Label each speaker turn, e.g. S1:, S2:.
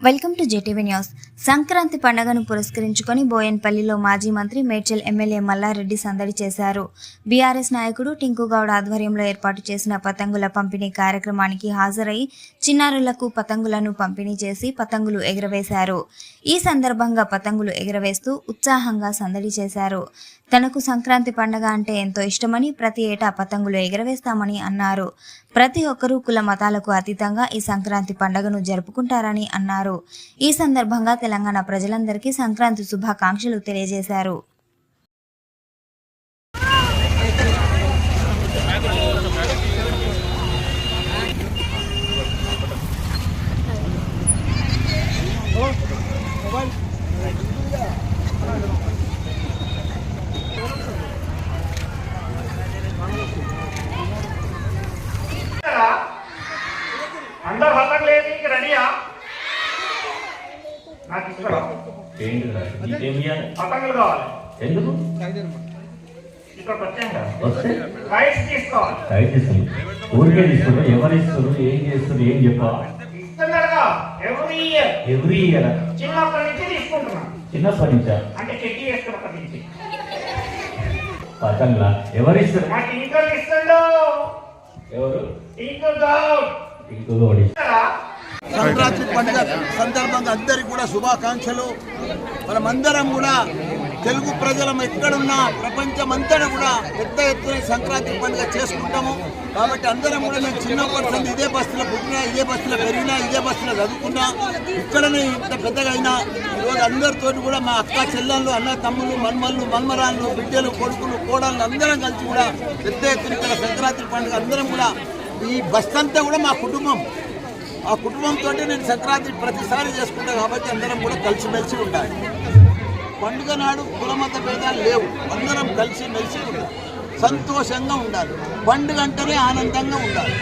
S1: Welcome to JT News. Sankranti పండుగను పురస్కరించుకొని బోయన్పల్లిలో మాజీ మంత్రి మేడ్చల్ ఎమ్మెల్యే మల్లారెడ్డి సందడి చేశారు. బీఆర్ఎస్ నాయకుడు టింకుగౌడ్ ఆధ్వర్యంలో ఏర్పాటు చేసిన పతంగుల పంపిణీ కార్యక్రమానికి హాజరై చిన్నారులకు పతంగులను పంపిణీ చేసి పతంగులు ఎగరవేశారు. ఈ సందర్భంగా పతంగులు ఎగరవేస్తూ ఉత్సాహంగా సందడి చేశారు. తనకు సంక్రాంతి పండగ అంటే ఎంతో ఇష్టమని ప్రతి ఏటా పతంగులు ఎగరవేస్తామని అన్నారు. ప్రతి ఒక్కరూ కుల మతాలకు అతీతంగా ఈ సంక్రాంతి పండుగను జరుపుకుంటారని అన్నారు. ఈ సందర్భంగా తెలంగాణ ప్రజలందరికీ సంక్రాంతి శుభాకాంక్షలు తెలియజేశారు
S2: అందరు హల్లం లేదు నీకు రెడీయా నాకు ఇక్కడ?
S3: నీకేం?
S2: పతంగులు కావాలి.
S3: ఎందుకు?
S2: ఇక్కడికి వచ్చాం కదా రైస్ తీసుకోవాలి.
S3: ఇస్తుంది. ఊరికే ఇస్తున్నారు ఎవరు ఇస్తారు ఏం చేస్తారు ఏం చెప్పా?
S2: ఇస్తున్నాడుగా ఎవ్రీ ఇయర్
S3: ఎవ్రీ ఇయర్
S2: చిన్నప్పటి నుంచి తీసుకుంటున్నాం
S3: చిన్నప్పటి నుంచా?
S2: అంటే చెట్టి వేసుకున్నప్పటి నుంచి.
S3: ఎవరు ఇస్తారు?
S2: మా టీంకర్ ఇస్తుండు
S3: ఎవరు? ఇంకొక. ఇస్తారా?
S4: సంక్రాంతి పండుగ సందర్భంగా అందరికీ కూడా శుభాకాంక్షలు. మనమందరం కూడా తెలుగు ప్రజలం ఎక్కడున్నా ప్రపంచం అంతటా కూడా పెద్ద ఎత్తున సంక్రాంతి పండుగ చేసుకుంటాము. కాబట్టి అందరం కూడా నేను చిన్నప్పటి నుండి ఇదే బస్సులో పుట్టినా ఇదే బస్సులో పెరిగినా ఇదే బస్సులో చదువుకున్నా ఇక్కడనే ఇంత పెద్దగా అయినా ఈరోజు అందరితో కూడా మా అక్క చెల్లెళ్ళు అన్న తమ్ముళ్ళు మన్మళ్ళు మన్మరాళ్ళు బిడ్డలు కొడుకులు కోడళ్ళు అందరం కలిసి కూడా పెద్ద ఎత్తున ఇక్కడ సంక్రాంతి పండుగ అందరం కూడా ఈ బస్ అంతా కూడా మా కుటుంబం. ఆ కుటుంబంతో నేను సంక్రాంతి ప్రతిసారి చేసుకుంటా కాబట్టి అందరం కూడా కలిసిమెలిసి ఉండాలి. పండుగ నాడు కులమత భేదాలు లేవు. అందరం కలిసి మెలిసి ఉండాలి. సంతోషంగా ఉండాలి. పండుగ అంటేనే ఆనందంగా ఉండాలి.